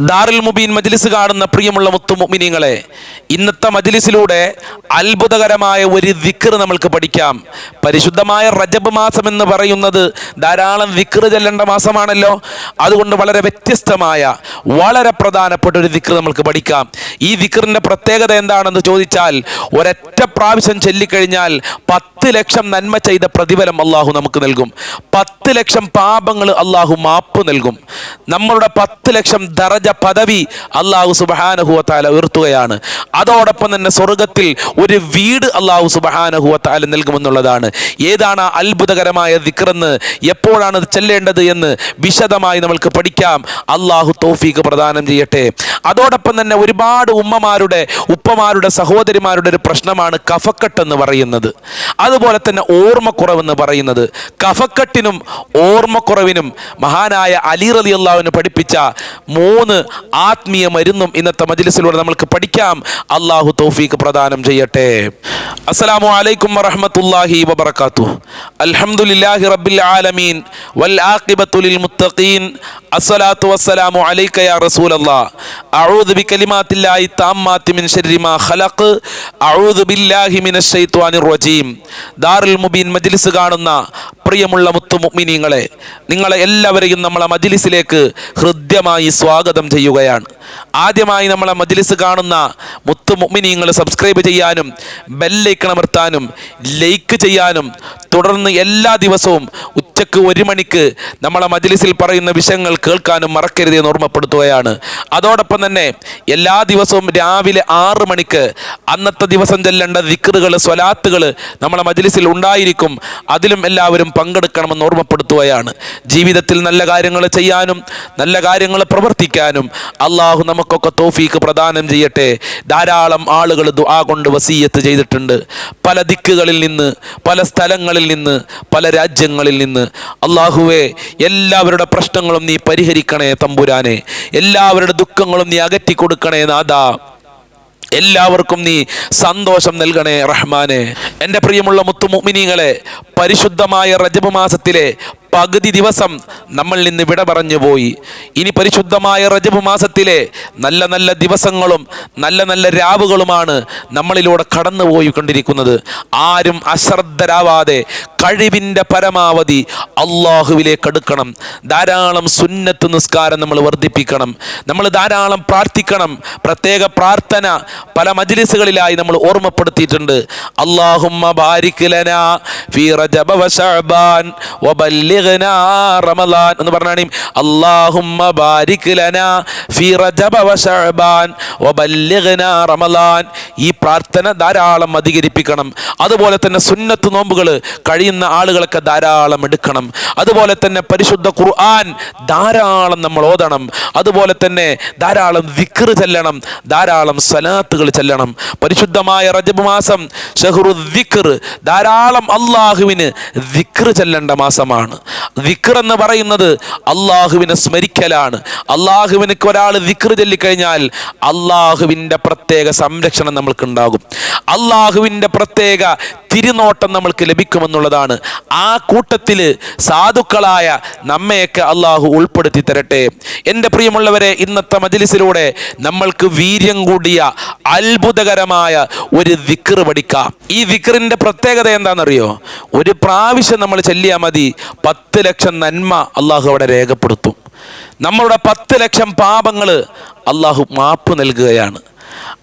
ദാറുൽ മുബീൻ മജ്ലിസ് കാണുന്ന പ്രിയമുള്ള മുത്തുമുമിനിങ്ങളെ ഇന്നത്തെ മജ്ലിസിലൂടെ അത്ഭുതകരമായ ഒരു ദിക്ർ നമ്മൾക്ക് പഠിക്കാം. പരിശുദ്ധമായ റജബ് മാസം എന്ന് പറയുന്നത് ധാരാളം ദിക്ർ ചെല്ലേണ്ട മാസമാണല്ലോ. അതുകൊണ്ട് വളരെ വ്യത്യസ്തമായ വളരെ പ്രധാനപ്പെട്ട ഒരു ദിക്ർ നമ്മൾക്ക് പഠിക്കാം. ഈ ദിക്റിന്റെ പ്രത്യേകത എന്താണെന്ന് ചോദിച്ചാൽ ഒരൊറ്റ പ്രാവശ്യം ചൊല്ലിക്കഴിഞ്ഞാൽ പത്ത് ലക്ഷം നന്മ ചെയ്ത പ്രതിഫലം അള്ളാഹു നമുക്ക് നൽകും. പത്ത് ലക്ഷം പാപങ്ങൾ അള്ളാഹു മാപ്പ് നൽകും. നമ്മളുടെ പത്ത് ലക്ഷം ദറജ പദവി അള്ളാഹു സുബഹാനഹുവത്താല ഉയർത്തുകയാണ്. അതോടൊപ്പം തന്നെ സ്വർഗത്തിൽ ഒരു വീട് അള്ളാഹു സുബഹാനഹുവത്താല നൽകുമെന്നുള്ളതാണ്. ഏതാണ് ആ അത്ഭുതകരമായ ദിക്റെന്ന് എപ്പോഴാണ് ചെല്ലേണ്ടത് എന്ന് വിശദമായി നമ്മൾക്ക് പഠിക്കാം. അള്ളാഹു തോഫീക്ക് പ്രദാനം ചെയ്യട്ടെ. അതോടൊപ്പം തന്നെ ഒരുപാട് ഉമ്മമാരുടെ ഉപ്പമാരുടെ സഹോദരിമാരുടെ ഒരു പ്രശ്നമാണ് കഫക്കെട്ട് എന്ന് പറയുന്നത് അതുപോലെ തന്നെ ഓർമ്മക്കുറവെന്ന് പറയുന്നത് കഫക്കെട്ടിനും ഓർമ്മക്കുറവിനും മഹാനായ അലി റലി അള്ളാഹുവിന് പഠിപ്പിച്ച മൂന്ന് ആത്മീയ മരുന്നും ഇന്നത്തെ മജ്ലിസിലൂടെ നമ്മൾക്ക് പഠിക്കാം. അള്ളാഹു തൗഫീക്ക് പ്രദാനം ചെയ്യട്ടെ. അസ്സലാമു അലൈക്കും വറഹ്മത്തുള്ളാഹി വബർക്കാത്തു അൽഹംദുലില്ലാഹി റബ്ബിൽ ആലമീൻ. വൽ ആഖിബത്തു ലിൽ മുത്തഖീൻ. അസ്സലാത്തു വസ്സലാമു അലൈക യാ റസൂലല്ലാഹ് അഊദു ബികലിമാത്തില്ലാഹി താമ്മാത്തി മിൻ ശർരി മാ ഖലഖ്. അഊദു ബില്ലാഹി മിനശ് ശൈത്വാനിർ റജീം. ദാറുൽ മുബീൻ മജ്ലിസ് കാണുന്ന പ്രിയമുള്ള മുത്തു മുഅ്മിനീങ്ങളെ നിങ്ങളെ എല്ലാവരെയും നമ്മളെ മജ്ലിസിലേക്ക് ഹൃദ്യമായി സ്വാഗതം ചെയ്യുകയാണ്. ആദ്യമായി നമ്മളെ മജ്ലിസ് കാണുന്ന മുത്തു മുഅ്മിനീങ്ങൾ സബ്സ്ക്രൈബ് ചെയ്യാനും ബെല്ലൈക്കണമർത്താനും ലൈക്ക് ചെയ്യാനും തുടർന്ന് എല്ലാ ദിവസവും ഉച്ചയ്ക്ക് ഒരു മണിക്ക് നമ്മളെ മജ്ലിസിൽ പറയുന്ന വിഷയങ്ങൾ കേൾക്കാനും മറക്കരുത് എന്ന് ഓർമ്മപ്പെടുത്തുകയാണ്. അതോടൊപ്പം തന്നെ എല്ലാ ദിവസവും രാവിലെ ആറ് മണിക്ക് അന്നത്തെ ദിവസം ചെല്ലേണ്ട ദിക്കറുകൾ സ്വലാത്തുകൾ നമ്മളെ മജ്ലിസിൽ ഉണ്ടായിരിക്കും. അതിലും എല്ലാവരും പങ്കെടുക്കണമെന്ന് ഓർമ്മപ്പെടുത്തുകയാണ്. ജീവിതത്തിൽ നല്ല കാര്യങ്ങൾ ചെയ്യാനും നല്ല കാര്യങ്ങൾ പ്രവർത്തിക്കാനും അള്ളാഹു നമുക്കൊക്കെ തോഫീക്ക് പ്രദാനം ചെയ്യട്ടെ. ധാരാളം ആളുകൾ ദുആ കൊണ്ട് വസീയത്ത് ചെയ്തിട്ടുണ്ട്. പല ദിക്കുകളിൽ നിന്ന് പല സ്ഥലങ്ങളിൽ നിന്ന് പല രാജ്യങ്ങളിൽ നിന്ന് അള്ളാഹുവെ എല്ലാവരുടെ പ്രശ്നങ്ങളും നീ പരിഹരിക്കണേ തമ്പുരാനെ. എല്ലാവരുടെ ദുഃഖങ്ങളും നീ അകറ്റി കൊടുക്കണേ നാദാ എല്ലാവർക്കും നീ സന്തോഷം നൽകണേ റഹ്മാനെ. എന്റെ പ്രിയമുള്ള മുത്തുമുമിനികളെ പരിശുദ്ധമായ റജബ് മാസത്തിലെ പകുതി ദിവസം നമ്മൾ നിന്ന് വിട പറഞ്ഞു പോയി. ഇനി പരിശുദ്ധമായ റജബ് മാസത്തിലെ നല്ല നല്ല ദിവസങ്ങളും നല്ല നല്ല രാവുകളുമാണ് നമ്മളിലൂടെ കടന്നു പോയിക്കൊണ്ടിരിക്കുന്നത് ആരും അശ്രദ്ധരാവാതെ കഴിവിന്റെ പരമാവധി അള്ളാഹുവിലേക്ക് എടുക്കണം ധാരാളം സുന്നത്ത് നിസ്കാരം നമ്മൾ വർദ്ധിപ്പിക്കണം. നമ്മൾ ധാരാളം പ്രാർത്ഥിക്കണം. പ്രത്യേക പ്രാർത്ഥന പല മജ്ലിസുകളിലായി നമ്മൾ ഓർമ്മപ്പെടുത്തിയിട്ടുണ്ട്. അള്ളാഹുമ്മ ബാരിക് ലനാ ഫീ റജബ വ ശഅബാൻ റമളാൻ എന്ന് പറഞ്ഞാണ് അള്ളാഹുമ്മ ബാരിക് ലനാ ഫീ റജബ വ ശഅബാൻ വബല്ലിഗ്നാ റമളാൻ ഈ പ്രാർത്ഥന ധാരാളം അധികരിപ്പിക്കണം. അതുപോലെ തന്നെ സുന്നത്ത് നോമ്പുകൾ കഴിയുന്ന ആളുകളൊക്കെ ധാരാളം എടുക്കണം. അതുപോലെ തന്നെ പരിശുദ്ധ ഖുർആൻ ധാരാളം നമ്മൾ ഓതണം. അതുപോലെ തന്നെ ധാരാളം വിക്ർ ചെല്ലണം. ധാരാളം സലാത്തുകൾ ചെല്ലണം. പരിശുദ്ധമായ റജബ് മാസം ഷഹ്റു ധാരാളം അള്ളാഹുവിന് വിക്ർ ചെല്ലേണ്ട മാസമാണ്. വിക്ർ എന്ന് പറയുന്നത് അള്ളാഹുവിനെ സ്മരിക്കലാണ്. അള്ളാഹുവിനക്ക് ഒരാൾ വിക്ർ ചൊല്ലിക്കഴിഞ്ഞാൽ അള്ളാഹുവിന്റെ പ്രത്യേക സംരക്ഷണം നമ്മൾക്കുണ്ടാകും. അള്ളാഹുവിന്റെ പ്രത്യേക തിരുനോട്ടം നമ്മൾക്ക് ലഭിക്കുമെന്നുള്ളതാണ്. ആ കൂട്ടത്തിൽ സാധുക്കളായ നമ്മയൊക്കെ അള്ളാഹു ഉൾപ്പെടുത്തി തരട്ടെ. എന്റെ പ്രിയമുള്ളവരെ ഇന്നത്തെ മജ്ലിസിലൂടെ നമ്മൾക്ക് വീര്യം കൂടിയ അത്ഭുതകരമായ ഒരു വിക്ർ പഠിക്കാം. ഈ വിക്റിന്റെ പ്രത്യേകത എന്താണെന്നറിയോ? ഒരു പ്രാവശ്യം നമ്മൾ ചെല്ലിയാൽ മതി പത്ത് ലക്ഷം നന്മ അള്ളാഹു അവിടെ രേഖപ്പെടുത്തും. നമ്മളുടെ പത്ത് ലക്ഷം പാപങ്ങൾ അള്ളാഹു മാപ്പ് നൽകുകയാണ്.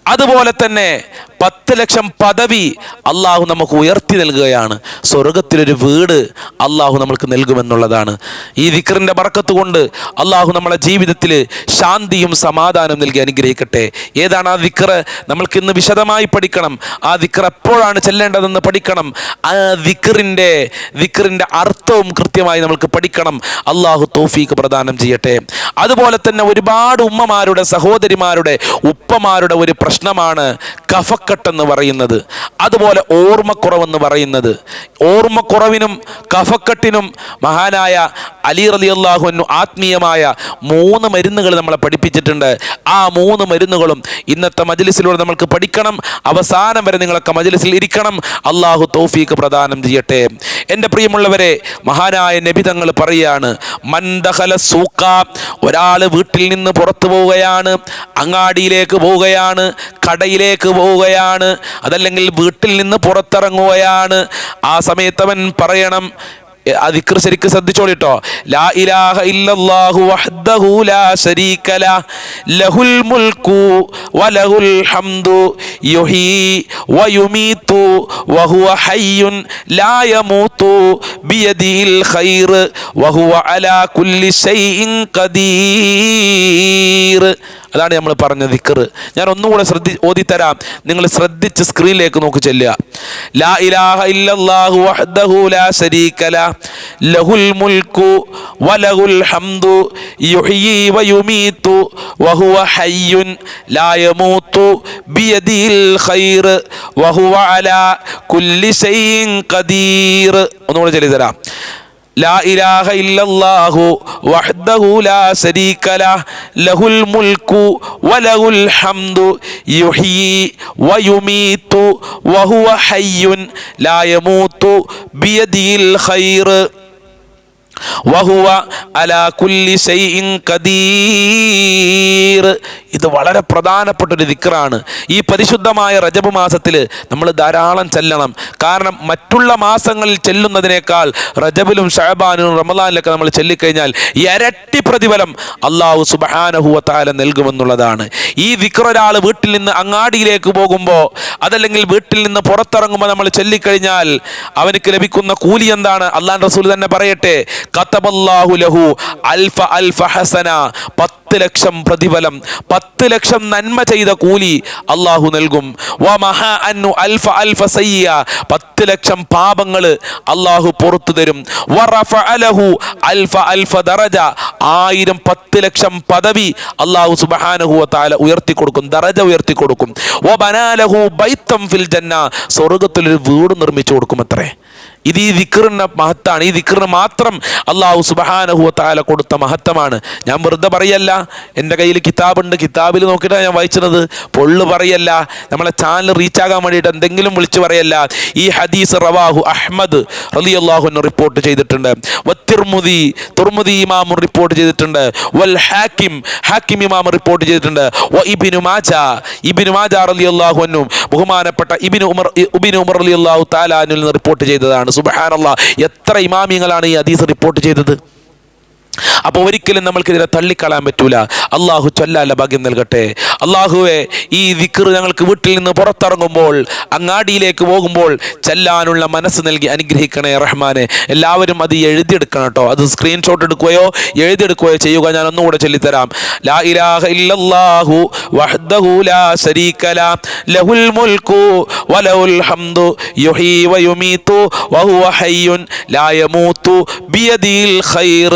അതുപോലെ തന്നെ പത്ത് ലക്ഷം പദവി അള്ളാഹു നമുക്ക് ഉയർത്തി നൽകുകയാണ്. സ്വർഗത്തിലൊരു വീട് അള്ളാഹു നമ്മൾക്ക് നൽകുമെന്നുള്ളതാണ്. ഈ വിക്രിന്റെ ബർക്കത്ത് കൊണ്ട് അള്ളാഹു നമ്മളെ ജീവിതത്തിൽ ശാന്തിയും സമാധാനം നൽകി അനുഗ്രഹിക്കട്ടെ. ഏതാണ് ആ ദിക്റ്? നമ്മൾക്ക് ഇന്ന് വിശദമായി പഠിക്കണം. ആ വിക്ര എപ്പോഴാണ് ചെല്ലേണ്ടതെന്ന് പഠിക്കണം. ആ വിക്രിന്റെ വിക്രിന്റെ അർത്ഥവും കൃത്യമായി നമ്മൾക്ക് പഠിക്കണം. അള്ളാഹു തോഫീക്ക് പ്രദാനം ചെയ്യട്ടെ. അതുപോലെ തന്നെ ഒരുപാട് ഉമ്മമാരുടെ സഹോദരിമാരുടെ ഉപ്പമാരുടെ ഒരു പ്രശ്നമാണ് കഫക്കെട്ട് എന്ന് പറയുന്നത്. അതുപോലെ ഓർമ്മക്കുറവെന്ന് പറയുന്നത്. ഓർമ്മക്കുറവിനും കഫക്കെട്ടിനും മഹാനായ അലി റലി അള്ളാഹുവിനു ആത്മീയമായ മൂന്ന് മരുന്നുകൾ നമ്മളെ പഠിപ്പിച്ചിട്ടുണ്ട്. ആ മൂന്ന് മരുന്നുകളും ഇന്നത്തെ മജ്ലിസിലൂടെ നമ്മൾക്ക് പഠിക്കണം. അവസാനം വരെ നിങ്ങളൊക്കെ മജ്ലിസിൽ ഇരിക്കണം. അള്ളാഹു തൗഫീക്ക് പ്രദാനം ചെയ്യട്ടെ. എന്റെ പ്രിയമുള്ളവരെ മഹാനായ നബിതങ്ങൾ പറയാണ് മന്ദഹല സൂക്ക ഒരാൾ വീട്ടിൽ നിന്ന് പുറത്തു പോവുകയാണ് അങ്ങാടിയിലേക്ക് പോവുകയാണ് കടയിലേക്ക് പോവുകയാണ് അതല്ലെങ്കിൽ വീട്ടിൽ നിന്ന് പുറത്തിറങ്ങുകയാണ്. ആ സമയത്ത് അവൻ പറയണം ആ ശരിക്ക് ശ്രദ്ധിച്ചോളിട്ടോ ലാ ഇലാഹ ഇല്ലല്ലാഹു വഹ്ദഹു ലാ ശരീക ലഹുൽ മുൽക്കു വലഹുൽ ഹംദു യുഹീ വയുമീതു വഹുവ ഹയ്യുൻ ലാ യമൂതു ബിയദിൽ ഖൈർ വഹുവ അലാ കുല്ലി ഷൈഇൻ ഖദീർ. അതാണ് നമ്മൾ പറഞ്ഞ ദിക്കർ ഞാൻ ഒന്നുകൂടെ ശ്രദ്ധി ഓതിത്തരാം. നിങ്ങൾ ശ്രദ്ധിച്ച് സ്ക്രീനിലേക്ക് നോക്കി ചെല്ലുക. ലാ ഇലാഹ ഇല്ലല്ലാഹു വഹ്ദഹു ലാ ശരീക ലഹുൽ മുൽക്കു വലഹുൽ ഹംദു യുഹ്യി വയുമീതു വഹുവ ഹയ്യുൻ ലാ യമൂതു ബിയദിൽ ഖൈർ വഹുവ അലാ കുല്ലി ഷൈഇൻ ഖദീർ. ഒന്നുകൂടെ ചൊല്ലി തരാം لا إله إلا الله وحده لا شريك له له الملك وله الحمد يحيي ويميت وهو حي لا يموت بيده الخير വഹുവ അലാ കുല്ലി ഇത് വളരെ പ്രധാനപ്പെട്ട ഒരു ദിക്റാണ്. ഈ പരിശുദ്ധമായ റജബ് മാസത്തിൽ നമ്മൾ ധാരാളം ചെല്ലണം. കാരണം മറ്റുള്ള മാസങ്ങളിൽ ചെല്ലുന്നതിനേക്കാൾ റജബിലും ഷഹബാനും റമദാനിലൊക്കെ നമ്മൾ ചെല്ലിക്കഴിഞ്ഞാൽ ഇരട്ടി പ്രതിഫലം അള്ളാഹു സുബാനഹുവത്താല താല നൽകുമെന്നുള്ളതാണ്. ഈ ദിക്ർ ഒരാൾ വീട്ടിൽ നിന്ന് അങ്ങാടിയിലേക്ക് പോകുമ്പോൾ അതല്ലെങ്കിൽ വീട്ടിൽ നിന്ന് പുറത്തിറങ്ങുമ്പോൾ നമ്മൾ ചെല്ലിക്കഴിഞ്ഞാൽ അവനക്ക് ലഭിക്കുന്ന കൂലി എന്താണ്? അള്ളാൻ റസൂൽ തന്നെ പറയട്ടെ കത്തബല്ലാഹു ലഹു അൽഫ അൽഫ ഹസന. പത്ത് ലക്ഷം പ്രതിഫലം പത്ത് ലക്ഷം നന്മ ചെയ്ത കൂലി അള്ളാഹു നൽകും. അന്നു അൽഫ അൽഫ സയ്യ. പത്ത് ലക്ഷം പാപങ്ങൾ അള്ളാഹു പുറത്തു തരും. വ റഫഅ ലഹു അൽഫ അൽഫ ദറജ. ആയിരം പത്ത് ലക്ഷം പദവി അള്ളാഹു സുബ്ഹാനഹു താല ഉയർത്തി കൊടുക്കും ദറജ ഉയർത്തി കൊടുക്കും ബൈത്തം ഫിൽ ജന്ന. സ്വർഗത്തിൽ ഒരു വീട് നിർമ്മിച്ചു കൊടുക്കും അത്രേ ഇത് ഈ ദിക്റിന്റെ മഹത്താണ്. ഈ ദിക്കറിന് മാത്രം അള്ളാഹു സുബഹാനഹുവ താല കൊടുത്ത മഹത്വമാണ്. ഞാൻ വെറുതെ പറയല്ല എന്റെ കയ്യിൽ കിതാബുണ്ട്. കിതാബിൽ നോക്കിയിട്ടാണ് ഞാൻ വായിച്ചത്. പൊള്ളു പറയല്ല. നമ്മളെ ചാനൽ റീച്ച് ആകാൻ വേണ്ടിയിട്ട് എന്തെങ്കിലും വിളിച്ചു പറയല്ല. ഈ ഹദീസ് റവാഹു അഹ്മദ് റലി അള്ളാഹുവിന് റിപ്പോർട്ട് ചെയ്തിട്ടുണ്ട്. വത്തിർമുദി തുർമുദി ഇമാം റിപ്പോർട്ട് ചെയ്തിട്ടുണ്ട്. വൽ ഹാക്കിം ഹാക്കിം ഇമാം റിപ്പോർട്ട് ചെയ്തിട്ടുണ്ട്. വ ഇബിനു മാജ ഇബിനു മാജ റലി അള്ളാഹുനും ബഹുമാനപ്പെട്ട ഇബിനു ഉമർ ഉബിനു ഉമർ അലി അള്ളാഹു താലാനിൽ നിന്ന് റിപ്പോർട്ട് ചെയ്തതാണ്. സുബഹാനല്ലാ. എത്ര ഇമാമിങ്ങളാണ് ഈ ഹദീസ് റിപ്പോർട്ട് ചെയ്തത്? അപ്പോൾ ഒരിക്കലും നമ്മൾക്കിതിനെ തള്ളിക്കളയാൻ പറ്റൂല. അള്ളാഹു ചൊല്ലാല ഭാഗ്യം നൽകട്ടെ. അള്ളാഹുവെ ഈ ദിക്കർ ഞങ്ങൾക്ക് വീട്ടിൽ നിന്ന് പുറത്തിറങ്ങുമ്പോൾ അങ്ങാടിയിലേക്ക് പോകുമ്പോൾ ചെല്ലാനുള്ള മനസ്സ് നൽകി അനുഗ്രഹിക്കണേ റഹ്മാനെ. എല്ലാവരും അത് എഴുതിയെടുക്കണം കേട്ടോ. അത് സ്ക്രീൻഷോട്ട് എടുക്കുകയോ എഴുതിയെടുക്കുകയോ ചെയ്യുക ഞാൻ ഒന്നുകൂടെ ചൊല്ലിത്തരാം. ലാ ഇലാഹ ഇല്ലല്ലാഹു വഹ്ദഹു ലാ ശരീക ലഹുൽ മുൽക്കു വലഹുൽ ഹംദു യുഹീ വയുമീതു വഹുവ ഹയ്യുൻ ലാ യമൂതു ബിയദിൽ ഖൈർ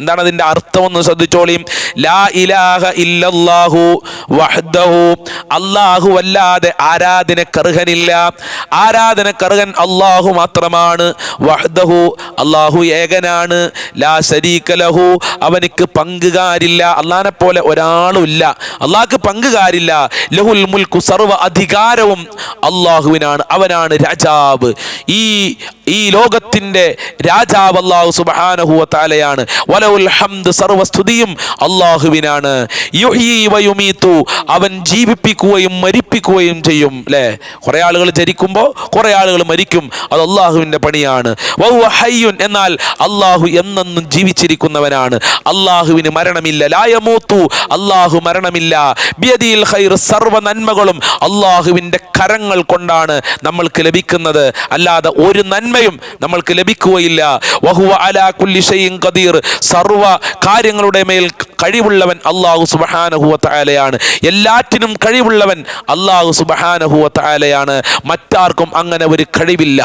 എന്താണ് അതിന്റെ അർത്ഥം ഒന്ന് ശ്രദ്ധിച്ചോളിയും. ലാ ഇലാഹ ഇല്ലല്ലാഹു വഹ്ദഹു. അല്ലാഹു അല്ലാതെ ആരാധനക്കർഹനില്ല. ആരാധനക്കർഹൻ അല്ലാഹു മാത്രമാണ്. വഹ്ദഹു അല്ലാഹു ഏകനാണ്. ലാ ശരീക ലഹു. അവനിക്ക് പങ്കുകാരില്ല. അള്ളാനെ പോലെ ഒരാളുമില്ല. അള്ളാഹ്ക്ക് പങ്കുകാരില്ല. ലഹുൽ മുൽക്കു സർവ അധികാരവും അള്ളാഹുവിനാണ് അവനാണ് രാജാവ്. ഈ ഈ ലോകത്തിന്റെ രാജാവ് അള്ളാഹു സുബ്ഹാനഹു താലയാണ് വലഉൽ ഹംദ് സർവസ്തുതിയും അള്ളാഹുവിനാണ് യുഹീവയുമീത്തു വയുമീതു അവൻ ജീവിപ്പിക്കുകയും മരിപ്പിക്കുകയും ചെയ്യും അല്ലേ കുറേ ആളുകൾ ജനിക്കുമ്പോൾ കുറേ ആളുകൾ മരിക്കും. അത് അള്ളാഹുവിന്റെ പണിയാണ്. ഹയ്യുൻ. എന്നാൽ അള്ളാഹു എന്നെന്നും ജീവിച്ചിരിക്കുന്നവനാണ്. അള്ളാഹുവിന് മരണമില്ല. ലായമൂത്തു അള്ളാഹു മരണമില്ല. ബിയദിയിൽ ഖൈർ സർവ നന്മകളും അള്ളാഹുവിന്റെ കരങ്ങൾ കൊണ്ടാണ് നമ്മൾക്ക് ലഭിക്കുന്നത്. അല്ലാതെ ഒരു നന്മയും നമ്മൾക്ക് ലഭിക്കുകയില്ല. വഹുവ അലാ കുല്ലി ഷൈഇൻ ഖദീർ. സർവ കാര്യങ്ങളുടെ മേൽ കഴിവുള്ളവൻ അള്ളാഹു സുബ്ഹാനഹു തആലയാണ് എല്ലാറ്റിനും കഴിവുള്ളവൻ അള്ളാഹു സുബ്ഹാനഹു തആലയാണ് മറ്റാർക്കും അങ്ങനെ ഒരു കഴിവില്ല.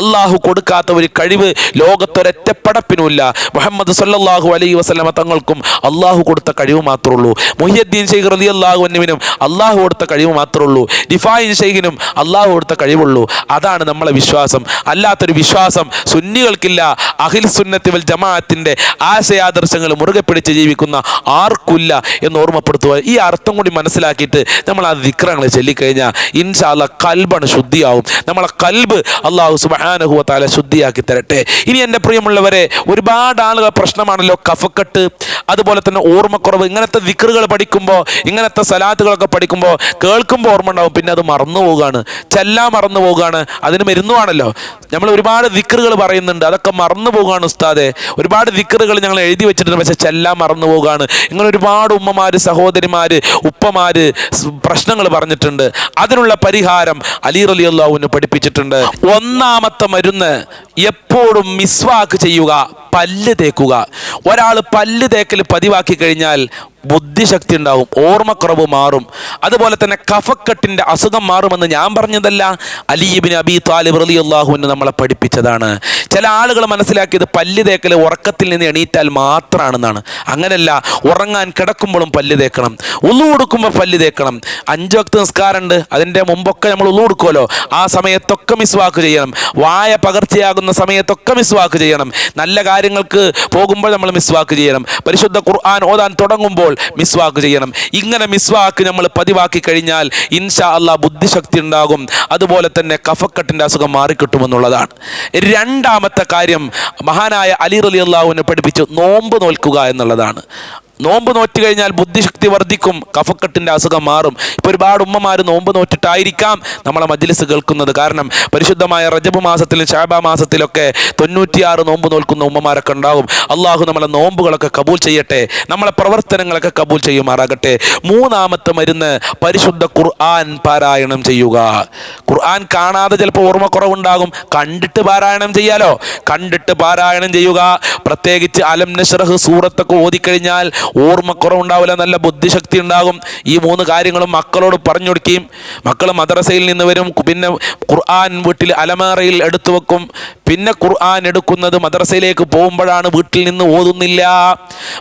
അള്ളാഹു കൊടുക്കാത്ത ഒരു കഴിവ് ലോകത്തൊരൊറ്റ പടപ്പിനുമില്ല മുഹമ്മദ് സല്ലാഹു അലൈഹി വസ്ലമ തങ്ങൾക്കും അള്ളാഹു കൊടുത്ത കഴിവ് മാത്രമേ ഉള്ളൂ മുഹിയദ്ദീൻ ഷെയ്ഖ് റളിയല്ലാഹു അൻഹുവിനും അള്ളാഹു കൊടുത്ത കഴിവ് മാത്രമേ ഉള്ളൂ ഡിഫായിൻ ഷെയ്ഖിനും അള്ളാഹു കൊടുത്ത കഴിവുള്ളൂ. അതാണ് നമ്മളെ വിശ്വാസം. അല്ലാത്തൊരു വിശ്വാസം സുന്നികൾക്കില്ല. അഖിൽ സുന്നത്തി വൽ ജമാഅത്തിന്റെ ആശയാദർശങ്ങൾ മുറുകെ പിടിച്ച് ജീവിക്കുന്ന ആർക്കില്ല എന്ന് ഓർമ്മപ്പെടുത്തുക ഈ അർത്ഥം കൂടി മനസ്സിലാക്കിയിട്ട് നമ്മൾ ആ വിക്രങ്ങൾ ചൊല്ലിക്കഴിഞ്ഞാൽ ഇൻഷാല്ല കൽബാണ് ശുദ്ധിയാവും. നമ്മളെ കൽബ് അള്ളാഹു സുബാനഹുവ ശുദ്ധിയാക്കി തരട്ടെ. ഇനി എന്റെ പ്രിയമുള്ളവരെ ഒരുപാട് ആളുകൾ പ്രശ്നമാണല്ലോ കഫക്കെട്ട് അതുപോലെ തന്നെ ഓർമ്മക്കുറവ് ഇങ്ങനത്തെ വിക്രുകൾ പഠിക്കുമ്പോൾ ഇങ്ങനത്തെ സലാത്തുകളൊക്കെ പഠിക്കുമ്പോൾ കേൾക്കുമ്പോൾ ഓർമ്മ ഉണ്ടാവും. പിന്നെ അത് മറന്നു പോവുകയാണ്. ചെല്ലാ മറന്നു പോവുകയാണ്. അതിന് മരുന്നുവാണല്ലോ നമ്മൾ ഒരുപാട് വിക്രുകൾ പറയുന്നുണ്ട്. അതൊക്കെ മറന്നു പോവുകയാണ് ഉസ്താദെ. ഒരുപാട് വിക്രുകൾ ഞങ്ങൾ എഴുതി വെച്ചിട്ടുണ്ട്. പക്ഷെ ചെല്ലാ മറന്നു പോവുകയാണ്. ഇങ്ങനെ ഒരുപാട് ഉമ്മമാര് സഹോദരിമാര് ഉപ്പമാര് പ്രശ്നങ്ങൾ പറഞ്ഞിട്ടുണ്ട്. അതിനുള്ള പരിഹാരം അലി അലി അള്ളാഹുവിന് പഠിപ്പിച്ചിട്ടുണ്ട്. ഒന്നാമത്തെ മരുന്ന് എപ്പോഴും മിസ്വാക്ക് ചെയ്യുക പല്ല് തേക്കുക. ഒരാൾ പല്ല് തേക്കൽ പതിവാക്കി കഴിഞ്ഞാൽ ബുദ്ധിശക്തി ഉണ്ടാവും ഓർമ്മക്കുറവ് മാറും. അതുപോലെ തന്നെ കഫക്കെട്ടിന്റെ അസുഖം മാറുമെന്ന് ഞാൻ പറഞ്ഞതല്ല. അലീബിൻ അബി താലിബ് റലി അള്ളാഹുവിന് നമ്മളെ പഠിപ്പിച്ചതാണ്. ചില ആളുകൾ മനസ്സിലാക്കിയത് പല്ല് തേക്കൽ ഉറക്കത്തിൽ നിന്ന് എണീറ്റാൽ മാത്രമാണെന്നാണ് അങ്ങനെയല്ല ഉറങ്ങാൻ കിടക്കുമ്പോഴും പല്ല് തേക്കണം ഉള്ളു കൊടുക്കുമ്പോൾ പല്ല് തേക്കണം. അഞ്ച് വക്ത് നിസ്കാരമുണ്ട് അതിന്റെ മുമ്പൊക്കെ നമ്മൾ ഉള്ളു കൊടുക്കുമല്ലോ. ആ സമയത്തൊക്കെ മിസ്വാക്ക് ചെയ്യണം വായ പകർച്ചയാകുന്ന സമയത്തൊക്കെ മിസ്വാക്ക് ചെയ്യണം. നല്ല കാര്യങ്ങൾക്ക് പോകുമ്പോൾ നമ്മൾ മിസ്വാക്ക് ചെയ്യണം. പരിശുദ്ധ ഖുർആൻ ഓതാൻ തുടങ്ങുമ്പോൾ മിസ്വാക്ക് ചെയ്യണം. ഇങ്ങനെ മിസ്വാക്ക് നമ്മൾ പതിവാക്കി കഴിഞ്ഞാൽ ഇൻഷാ അള്ളാ ബുദ്ധിശക്തി ഉണ്ടാകും. അതുപോലെ തന്നെ കഫക്കെട്ടിന്റെ അസുഖം മാറിക്കിട്ടുമെന്നുള്ളതാണ്. രണ്ടാമത്തെ കാര്യം മഹാനായ അലി റലി അള്ളാഹുവിനെ പഠിപ്പിച്ചു നോമ്പ് നോൽക്കുക എന്നുള്ളതാണ്. നോമ്പ് നോറ്റ് കഴിഞ്ഞാൽ ബുദ്ധിശക്തി വർദ്ധിക്കും കഫക്കെട്ടിന്റെ അസുഖം മാറും. ഇപ്പോൾ ഒരുപാട് ഉമ്മമാർ നോമ്പ് നോറ്റിട്ടായിരിക്കാം നമ്മളെ മജ്ലിസ് കേൾക്കുന്നത്. കാരണം പരിശുദ്ധമായ റജബ് മാസത്തിലും ഷാബ മാസത്തിലൊക്കെ തൊണ്ണൂറ്റിയാറ് നോമ്പ് നോൽക്കുന്ന ഉമ്മമാരൊക്കെ ഉണ്ടാവും. അള്ളാഹു നമ്മളെ നോമ്പുകളൊക്കെ കബൂൽ ചെയ്യട്ടെ നമ്മളെ പ്രവർത്തനങ്ങളൊക്കെ കബൂൽ ചെയ്യുമാറാകട്ടെ. മൂന്നാമത്തെ മരുന്ന് പരിശുദ്ധ ഖുർആൻ പാരായണം ചെയ്യുക. ഖുർആൻ കാണാതെ ചിലപ്പോൾ ഓർമ്മക്കുറവുണ്ടാകും. കണ്ടിട്ട് പാരായണം ചെയ്യാലോ? കണ്ടിട്ട് പാരായണം ചെയ്യുക. പ്രത്യേകിച്ച് അലം നഷ്റഹ് സൂറത്തൊക്കെ ഓതിക്കഴിഞ്ഞാൽ ഓർമ്മക്കുറവുണ്ടാവില്ല നല്ല ബുദ്ധിശക്തി ഉണ്ടാകും. ഈ മൂന്ന് കാര്യങ്ങളും മക്കളോട് പറഞ്ഞു കൊടുക്കുകയും മക്കൾ മദ്രസയിൽ നിന്ന് വരും പിന്നെ ഖുർആൻ വീട്ടിൽ അലമാറയിൽ എടുത്തു വെക്കും പിന്നെ ഖുർആൻ എടുക്കുന്നത് മദ്രസയിലേക്ക് പോകുമ്പോഴാണ് വീട്ടിൽ നിന്ന് ഓതുന്നില്ല.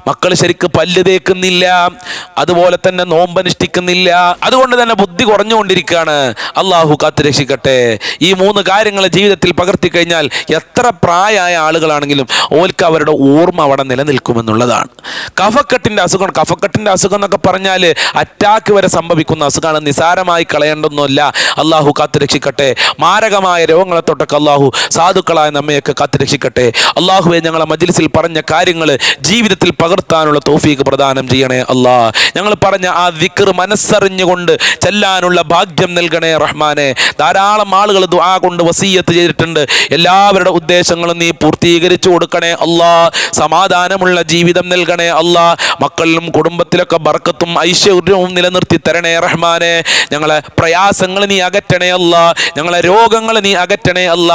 മക്കൾ ശരിക്ക് പല്ല് തേക്കുന്നില്ല. അതുപോലെ തന്നെ നോമ്പനുഷ്ഠിക്കുന്നില്ല അതുകൊണ്ട് തന്നെ ബുദ്ധി കുറഞ്ഞുകൊണ്ടിരിക്കുകയാണ്. അള്ളാഹു കാത്തു രക്ഷിക്കട്ടെ. ഈ മൂന്ന് കാര്യങ്ങൾ ജീവിതത്തിൽ പകർത്തി കഴിഞ്ഞാൽ എത്ര പ്രായമായ ആളുകളാണെങ്കിലും ഓൽക്ക് അവരുടെ ഓർമ്മ അവിടെ നിലനിൽക്കുമെന്നുള്ളതാണ്. കഫക്കെട്ടിന്റെ അസുഖം കഫക്കെട്ടിന്റെ അസുഖം എന്നൊക്കെ പറഞ്ഞാൽ അറ്റാക്ക് വരെ സംഭവിക്കുന്ന അസുഖമാണ്. നിസാരമായി കളയേണ്ടതൊന്നുമല്ല. അള്ളാഹു കാത്തു രക്ഷിക്കട്ടെ. മാരകമായ രോഗങ്ങളെ തൊട്ടൊക്കെ അള്ളാഹു സാധുക്കളായ നമ്മയൊക്കെ കാത്തു രക്ഷിക്കട്ടെ അള്ളാഹുവെ ഞങ്ങളെ മജ്ലിസിൽ പറഞ്ഞ കാര്യങ്ങൾ ജീവിതത്തിൽ പകർത്താനുള്ള തോഫീക്ക് പ്രദാനം ചെയ്യണേ അള്ളാഹ് ഞങ്ങൾ പറഞ്ഞ ആ വിക്ർ മനസ്സറിഞ്ഞുകൊണ്ട് ചെല്ലാനുള്ള ഭാഗ്യം നൽകണേ റഹ്മാനെ. ധാരാളം ആളുകൾ ദുആ കൊണ്ട് വസീയത്ത് ചെയ്തിട്ടുണ്ട്. എല്ലാവരുടെ ഉദ്ദേശങ്ങളും നീ പൂർത്തീകരിച്ചു കൊടുക്കണേ അള്ളാഹ് സമാധാനമുള്ള ജീവിതം നൽകണേ അള്ളാഹ് മക്കളിലും കുടുംബത്തിലൊക്കെ ബർക്കത്തും ഐശ്വര്യവും നിലനിർത്തി തരണേ റഹ്മാനെ. ഞങ്ങളെ പ്രയാസങ്ങൾ നീ അകറ്റണേ അല്ല ഞങ്ങളെ രോഗങ്ങൾ നീ അകറ്റണേ അല്ല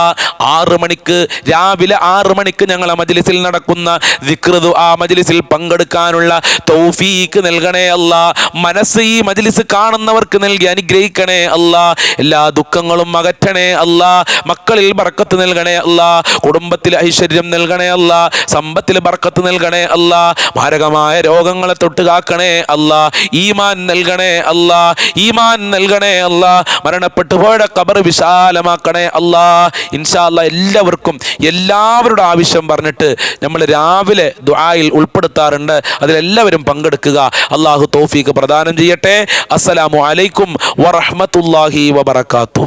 ആറ് മണിക്ക് രാവിലെ ആറ് മണിക്ക് ഞങ്ങളെ മജ്ലിസിൽ നടക്കുന്ന വിക്രതു ആ മജ്ലിസിൽ പങ്കെടുക്കാനുള്ള തൗഫീക്ക് നൽകണേ അല്ല. മനസ്സ് ഈ മജ്ലിസ് കാണുന്നവർക്ക് നൽകി അനുഗ്രഹിക്കണേ അല്ല. എല്ലാ ദുഃഖങ്ങളും അകറ്റണേ അല്ല. മക്കളിൽ ബർക്കത്ത് നൽകണേ അല്ല. കുടുംബത്തിൽ ഐശ്വര്യം നൽകണേ അല്ല. സമ്പത്തിൽ ബർക്കത്ത് നൽകണേ അല്ല. മാരകമായ രോഗങ്ങളെ തൊട്ട് കാക്കണേ അല്ല. ഈമാൻ നൽകണേ അല്ല. ഈമാൻ നൽകണേ അല്ല. മരണപ്പെട്ടു പോയ കബർ വിശാലമാക്കണേ അല്ല. ഇൻഷാ അല്ല എല്ലാവർക്കും എല്ലാവരുടെ ആവശ്യം പറഞ്ഞിട്ട് നമ്മൾ രാവിലെ ദുആയിൽ ഉൾപ്പെടുത്താറുണ്ട്. അതിലെല്ലാവരും പങ്കെടുക്കുക. അള്ളാഹു തോഫീക്ക് പ്രദാനം ചെയ്യട്ടെ. അസ്സലാമു അലൈക്കും വറഹ്മത്തുള്ളാഹി വബറകാതുഹു.